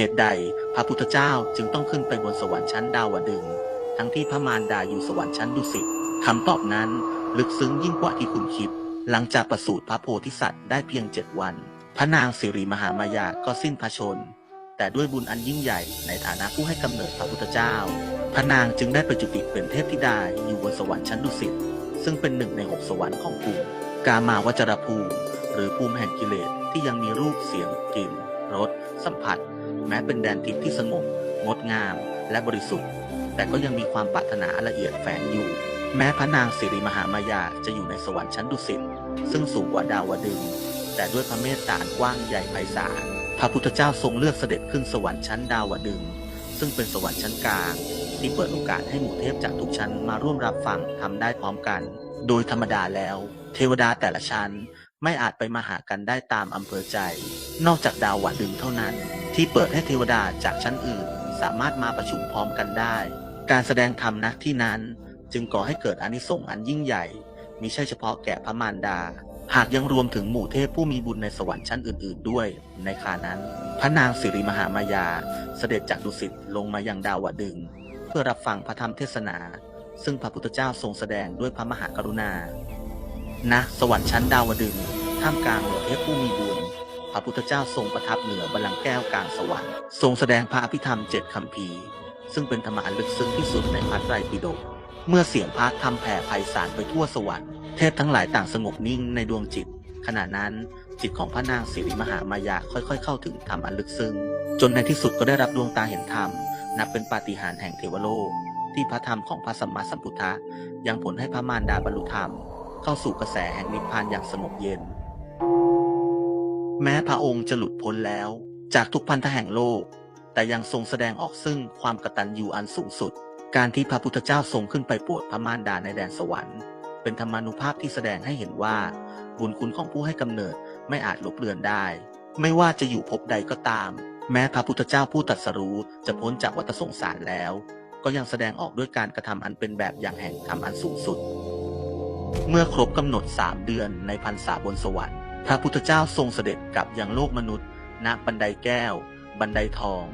เหตุใดพระพุทธเจ้าจึงต้องขึ้นไปบนสวรรค์ชั้นดาวดึง ทั้งที่พระมารดาอยู่สวรรค์ชั้นดุสิตคำตอบนั้นลึกซึ้งยิ่งกว่าที่คุณคิด หลังจากประสูติพระโพธิสัตว์ได้เพียงเจ็ดวัน พระนางสิริมหามายาก็สิ้นพระชนม์แต่ด้วยบุญอันยิ่งใหญ่ในฐานะผู้ให้กำเนิดพระพุทธเจ้า พระนางจึงได้ประจุติเป็นเทพธิดาอยู่บนสวรรค์ชั้นดุสิตซึ่งเป็นหนึ่งในหกสวรรค์ของภูมิกามาวจรภูมิ หรือภูมิแห่งกิเลสที่ยังมีรูปเสียงกลิ่น รส สัมผัส แม้เป็นแดนทิพย์ที่สงบ งดงาม และบริสุทธิ์ แต่ก็ยังมีความปรารถนาละเอียดแฝงอยู่ แม้พระนางสิริมหามายาจะอยู่ในสวรรค์ชั้นดุสิต ซึ่งสูงกว่าดาวดึง แต่ด้วยพระเมตตาอันกว้างใหญ่ไพศาล พระพุทธเจ้าทรงเลือกเสด็จขึ้นสวรรค์ชั้นดาวดึง ซึ่งเป็นสวรรค์ชั้นกลาง ที่เปิดโอกาสให้หมู่เทพจากทุกชั้นมาร่วมรับฟังทำได้พร้อมกัน โดยธรรมดาแล้ว เทวดาแต่ละชั้นไม่อาจไปมาหากันได้ตามอำเภอใจ นอกจากดาวหวดึงเท่านั้น ที่เปิดให้เทวดาจากชั้นอื่น สามารถมาประชุมพร้อมกันได้ การแสดงธรรมณที่นั้น จึงก่อให้เกิดอนิสงส์อันยิ่งใหญ่มิใช่เฉพาะแก่พระมารดา หากยังรวมถึงหมู่เทพผู้มีบุญในสวรรค์ชั้นอื่น ๆ ด้วย ในคานั้น พระนางสิริมหามายา เสด็จจากดุสิตลงมายังดาวดึง เพื่อรับฟังพระธรรมเทศนา ซึ่งพระพุทธเจ้าทรงแสดงด้วยพระมหากรุณาณสวรรค์ชั้นดาวดึงท่ามกลางหมู่เทพผู้มีบุญ พระพุทธเจ้าทรงประทับเหนือบัลลังก์แก้วกลางสวรรค์ทรงแสดงพระอภิธรรมเจ็ดคำพีซึ่งเป็นธรรมอันลึกซึ้งที่สุดในพระไตรปิฎกเมื่อเสียงพระทำแผ่ไพศาลไปทั่วสวรรค์เทพทั้งหลายต่างสงบนิ่งในดวงจิต ขณะนั้นจิตของพระนางสิริมหามายาค่อยๆ เข้าถึงธรรมอันลึกซึ้งจนในที่สุดก็ได้รับดวงตาเห็นธรรม นับเป็นปาฏิหาริย์แห่งเทวโลก ที่พระธรรมของพระสัมมาสัมพุทธะยังผลให้พระมารดาบรรลุธรรม เข้าสู่กระแสแห่งนิพพานอย่างสงบเย็น แม้พระองค์จะหลุดพ้นแล้ว จากทุกพันธะแห่งโลก แต่ยังทรงแสดงออกซึ่งความกตัญญูอันสูงสุด การที่พระพุทธเจ้าทรงขึ้นไปโปรดพระมารดาในแดนสวรรค์ เป็นธรรมานุภาพที่แสดงให้เห็นว่า บุญคุณของผู้ให้กำเนิดไม่อาจลบเลือนได้ ไม่ว่าจะอยู่ภพใดก็ตาม แม้พระพุทธเจ้าผู้ตรัสรู้จะพ้นจากวัฏสงสารแล้ว ก็ยังแสดงออกด้วยการกระทำอันเป็นแบบอย่างแห่งธรรมอันสูงสุด เมื่อครบกำหนดสามเดือนในพรรษาบนสวรรค์ พระพุทธเจ้าทรงเสด็จกลับยังโลกมนุษย์ ณ บันไดแก้ว บันไดทอง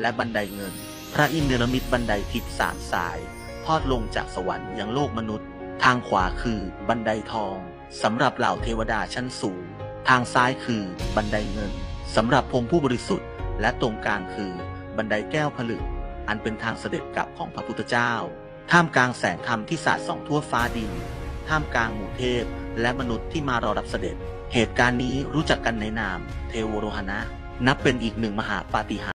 และบันไดเงิน พระอินทร์เนรมิตบันไดทิพย์สามสาย ทอดลงจากสวรรค์ยังโลกมนุษย์ ทางขวาคือบันไดทองสำหรับเหล่าเทวดาชั้นสูง ทางซ้ายคือบันไดเงินสำหรับพรหมผู้บริสุทธิ์ และตรงกลางคือบันไดแก้วผลึก อันเป็นทางเสด็จกลับของพระพุทธเจ้า ท่ามกลางแสงธรรมที่สาดส่องทั่วฟ้าดิน ท่ามกลางหมู่เทพ และมนุษย์ที่มารอรับเสด็จ เหตุการณ์นี้รู้จักกันในนาม เทวโรหณะ นับเป็นอีกหนึ่งมหาปาฏิหาริย์